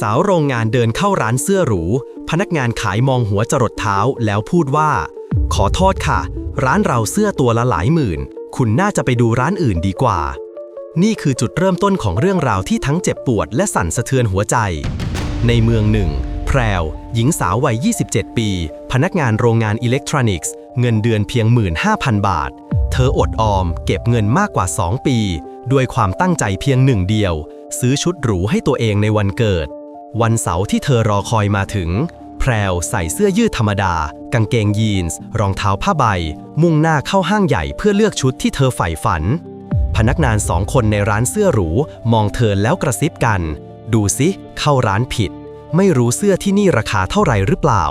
สาวโรงงานเดินเข้าร้านเสื้อหรู พนักงานขายมองหัวจรดเท้าแล้วพูดว่า ขอโทษค่ะ ร้านเราเสื้อตัวละหลายหมื่น คุณน่าจะไปดูร้านอื่นดีกว่า นี่คือจุดเริ่มต้นของเรื่องราวที่ทั้งเจ็บปวดและสั่นสะเทือนหัวใจ ในเมืองหนึ่ง แพรว หญิงสาววัย 27 ปี พนักงานโรงงานอิเล็กทรอนิกส์ เงินเดือนเพียง 15,000 บาท เธออดออม เก็บเงินมากกว่า 2 ปี ด้วยความตั้งใจเพียงหนึ่งเดียวซื้อชุดหรูให้ตัวเองในวันเกิด วันเสาร์ที่เธอรอคอยมาถึง แพรวใส่เสื้อยืดธรรมดา กางเกงยีนส์ รองเท้าผ้าใบ มุ่งหน้าเข้าห้างใหญ่เพื่อเลือกชุดที่เธอใฝ่ฝัน พนักงานสองคนในร้านเสื้อหรู มองเธอแล้วกระซิบกัน ดูสิเข้าร้านผิด ไม่รู้เสื้อที่นี่ราคาเท่าไหร่หรือเปล่า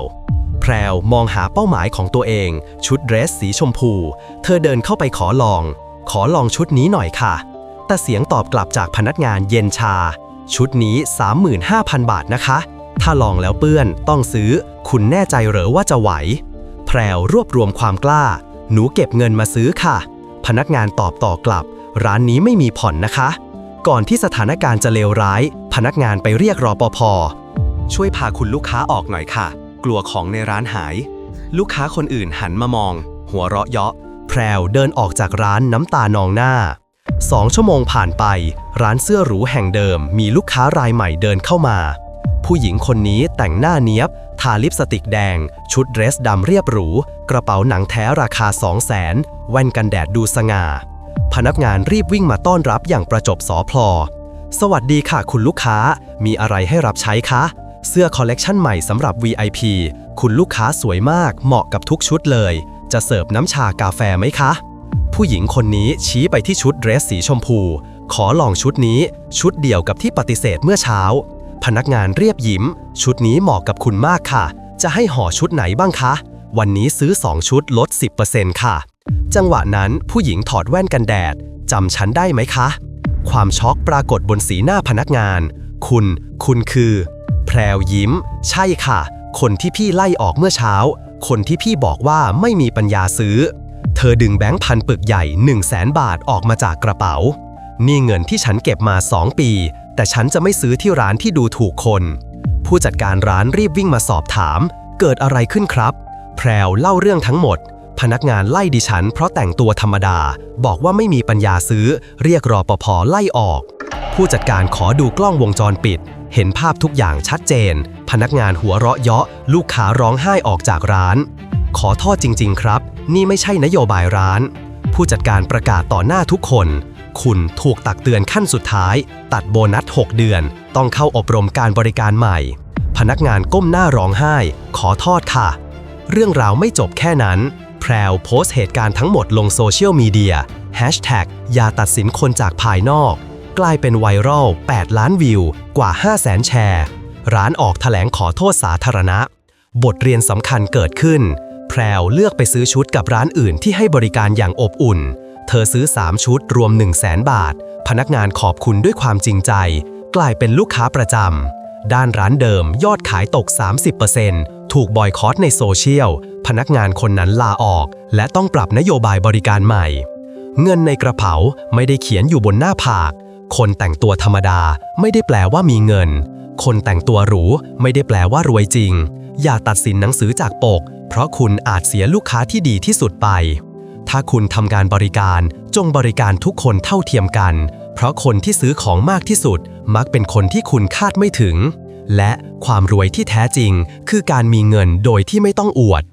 แพรวมองหาเป้าหมายของตัวเอง ชุดเดรสสีชมพู เธอเดินเข้าไปขอลอง ขอลองชุดนี้หน่อยค่ะ แต่เสียงตอบกลับจากพนักงานเย็นชา ชุดนี้ 35,000 บาทนะคะ ถ้าลองแล้วเปื้อนต้องซื้อ คุณแน่ใจเหรอว่าจะไหว แพรวรวบรวมความกล้า หนูเก็บเงินมาซื้อค่ะ พนักงานตอบต่อกลับ ร้านนี้ไม่มีผ่อนนะคะ ก่อนที่สถานการณ์จะเลวร้าย พนักงานไปเรียกรอปภช่วยพาคุณลูกค้าออกหน่อยค่ะ กลัวของในร้านหาย ลูกค้าคนอื่นหันมามอง หัวเราะเยาะ แพรวเดินออกจากร้านน้ำตานองหน้า สองชั่วโมงผ่านไป ร้านเสื้อหรูแห่งเดิม มีลูกค้ารายใหม่เดินเข้ามา ผู้หญิงคนนี้แต่งหน้าเนี้ยบ ทาลิปสติกแดง ชุดเดรสดำเรียบหรู กระเป๋าหนังแท้ราคา 2 0 0แสนแว่นกันแดดดูสง่า พนักงานรีบวิ่งมาต้อนรับอย่างประจบสอพลอ สวัสดีค่ะคุณลูกค้า มีอะไรให้รับใช้คะ เสื้อคอลเลกชันใหม่สำหรับ VIP คุณลูกค้าสวยมาก เหมาะกับทุกชุดเลย จะเสิร์ฟน้ำชากาแฟไหมคะ ผู้หญิงคนนี้ชี้ไปที่ชุดเดรสสีชมพู ขอลองชุดนี้ ชุดเดียวกับที่ปฏิเสธเมื่อเช้า พนักงานเรียบยิ้ม ชุดนี้เหมาะกับคุณมากค่ะ จะให้ห่อชุดไหนบ้างคะ วันนี้ซื้อ 2 ชุดลด 10%ค่ะ จังหวะนั้นผู้หญิงถอดแว่นกันแดดจำฉันได้ไหมคะ ความช็อกปรากฏบนสีหน้าพนักงาน คุณ คุณคือ แพรวยิ้ม ใช่ค่ะ คนที่พี่ไล่ออกเมื่อเช้า คนที่พี่บอกว่าไม่มีปัญญาซื้อ ธอดึงแบงค์พันปึกใหญ่ 1 0 0 0 0แสนบาทออกมาจากกระเป๋า นี่เงินที่ฉันเก็บมา 2 ปี แต่ฉันจะไม่ซื้อที่ร้านที่ดูถูกคน ผู้จัดการร้านรีบวิ่งมาสอบถาม เกิดอะไรขึ้นครับ แพรวเล่าเรื่องทั้งหมด พนักงานไล่ดิฉัน เพราะแต่งตัวธรรมดา บอกว่าไม่มีปัญญาซื้อ เรียกรอปภไล่ออก ผู้จัดการขอดูกล้องวงจรปิด เห็นภาพทุกอย่างชัดเจน พนักงานหัวเราะเยาะ ลูกค้าร้องไห้ออกจากร้าน ขอโทษจริง ๆ ครับ นี่ไม่ใช่นโยบายร้าน ผู้จัดการประกาศต่อหน้าทุกคน คุณถูกตักเตือนขั้นสุดท้าย ตัดโบนัส 6 เดือน ต้องเข้าอบรมการบริการใหม่ พนักงานก้มหน้าร้องไห้ ขอโทษค่ะ เรื่องราวไม่จบแค่นั้น แพรวโพสต์เหตุการณ์ทั้งหมดลงโซเชียลมีเดีย Hashtag อย่าตัดสินคนจากภายนอก กลายเป็นไวรัล 8 ล้านวิว กว่า 5 0 0แสนแชร์ ร้านออกแถลงขอโทษสาธารณะ บทเรียนสำคัญเกิดขึ้น แพรวเลือกไปซื้อชุดกับร้านอื่นที่ให้บริการอย่างอบอุ่น เธอซื้อ 3 ชุดรวม 1 0 0 0 0แสนบาท พนักงานขอบคุณด้วยความจริงใจ กลายเป็นลูกค้าประจำ ด้านร้านเดิมยอดขายตก 30%ถูกบอยคอตในโซเชียล พนักงานคนนั้นลาออก และต้องปรับนโยบายบริการใหม่ เงินในกระเป๋าไม่ได้เขียนอยู่บนหน้าผาก คนแต่งตัวธรรมดาไม่ได้แปลว่ามีเงิน คนแต่งตัวหรูไม่ได้แปลว่ารวยจริง อย่าตัดสินหนังสือจากปก เพราะคุณอาจเสียลูกค้าที่ดีที่สุดไป ถ้าคุณทำการบริการจงบริการทุกคนเท่าเทียมกัน เพราะคนที่ซื้อของมากที่สุด มักเป็นคนที่คุณคาดไม่ถึง และความรวยที่แท้จริง คือการมีเงินโดยที่ไม่ต้องอวด